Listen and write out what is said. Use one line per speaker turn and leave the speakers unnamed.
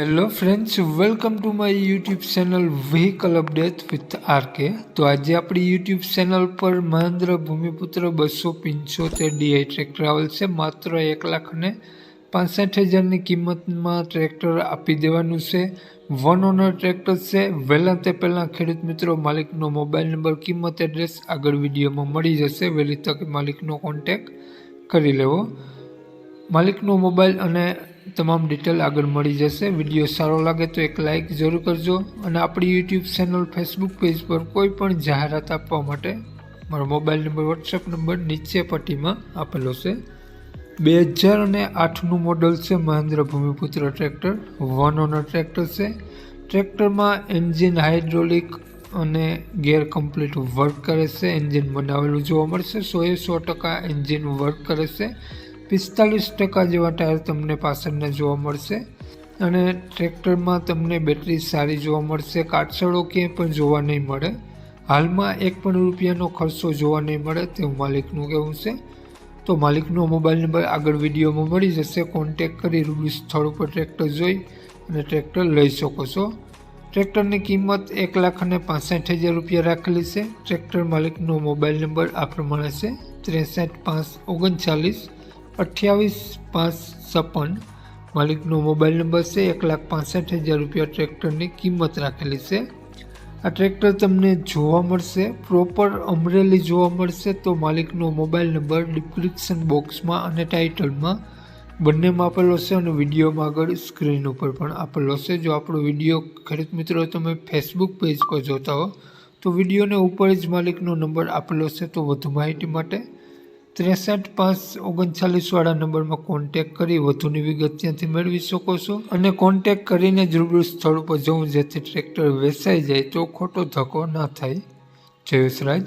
Hello friends welcome to my YouTube channel vehicle update with RK તો આજે આપણી YouTube channel પર મહેન્દ્ર ભૂમિપુત્ર બસો પંચોતેર ડીઆઈ ટ્રેક્ટર આવેલ છે. માત્ર એક લાખ ને પાસઠ હજારની કિંમતમાં ટ્રેક્ટર આપી દેવાનું છે. વન ઓનર ટ્રેક્ટર છે. વહેલા તે પહેલાં ખેડૂત મિત્રો માલિકનો મોબાઈલ નંબર કિંમત એડ્રેસ આગળ વિડીયોમાં મળી જશે. વહેલી તકે માલિકનો કોન્ટેક કરી લેવો. માલિકનો મોબાઈલ અને તમામ ડિટેલ આગળ મળી જશે. વીડિયો સારો લાગે તો એક લાઇક જરૂર કરજો અને આપણી યુટ્યુબ ચેનલ ફેસબુક પેજ પર કોઈ પણ જાહેરાત આપવા માટે મારો મોબાઈલ નંબર વોટ્સએપ નંબર નીચે પટ્ટીમાં આપેલો છે. બે હજાર અને આઠનું મોડલ છે Mahindra Bhumiputra tractor one owner tractor છે. ટ્રેક્ટરમાં એન્જિન હાઇડ્રોલિક અને ગેર કમ્પ્લીટ વર્ક કરે છે. એન્જિન બનાવેલું જોવા મળશે. સો એ સો ટકા એન્જિન વર્ક કરે છે. પિસ્તાલીસ ટકા જેવા ટાયર તમને પાછળના જોવા મળશે અને ટ્રેક્ટરમાં તમને બેટરી સારી જોવા મળશે, કાટસળો ક્યાંય પણ જોવા નહીં મળે. હાલમાં એક પણ રૂપિયાનો ખર્ચો જોવા નહીં મળે તેવું માલિકનું કહેવું છે. તો માલિકનો મોબાઈલ નંબર આગળ વિડીયોમાં મળી જશે. કોન્ટેક કરી રૂબરૂ સ્થળ ઉપર ટ્રેક્ટર જોઈ અને ટ્રેક્ટર લઈ શકો છો. ટ્રેક્ટરની કિંમત એક લાખ અને પાસઠ હજાર રૂપિયા રાખેલી છે. ટ્રેક્ટર માલિકનો મોબાઈલ નંબર આ પ્રમાણે છે. ત્રેસઠ પાંચ ઓગણચાલીસ અઠ્યાવીસ પાંચ છપ્પન. માલિકનો મોબાઈલ નંબર છે એક લાખ પાસઠ હજાર રૂપિયા. ટ્રેક્ટરની કિંમત રાખેલી છે. આ ટ્રેક્ટર તમને જોવા મળશે. પ્રોપર અમરેલી જોવા મળશે તો માલિકનો મોબાઈલ નંબર ડિસ્ક્રિપ્શન બોક્સમાં અને ટાઇટલમાં બંનેમાં આપેલો છે અને વિડીયોમાં આગળ સ્ક્રીન ઉપર પણ આપેલો છે. જો આપણો વીડિયો ખરીદ મિત્રો તમે ફેસબુક પેજ પર જોતા હો, તો વિડીયોને ઉપર જ માલિકનો નંબર આપેલો છે. તો વધુ માહિતી માટે ત્રેસઠ પાંચ ઓગણચાલીસવાળા નંબરમાં કોન્ટેક કરી વધુની વિગત ત્યાંથી મેળવી શકો છો. અને કોન્ટેક કરીને જ રૂબરૂ સ્થળ ઉપર જવું જેથી ટ્રેક્ટર વેચાઈ જાય તો ખોટો ધક્કો ના થાય. જયેશ રાજ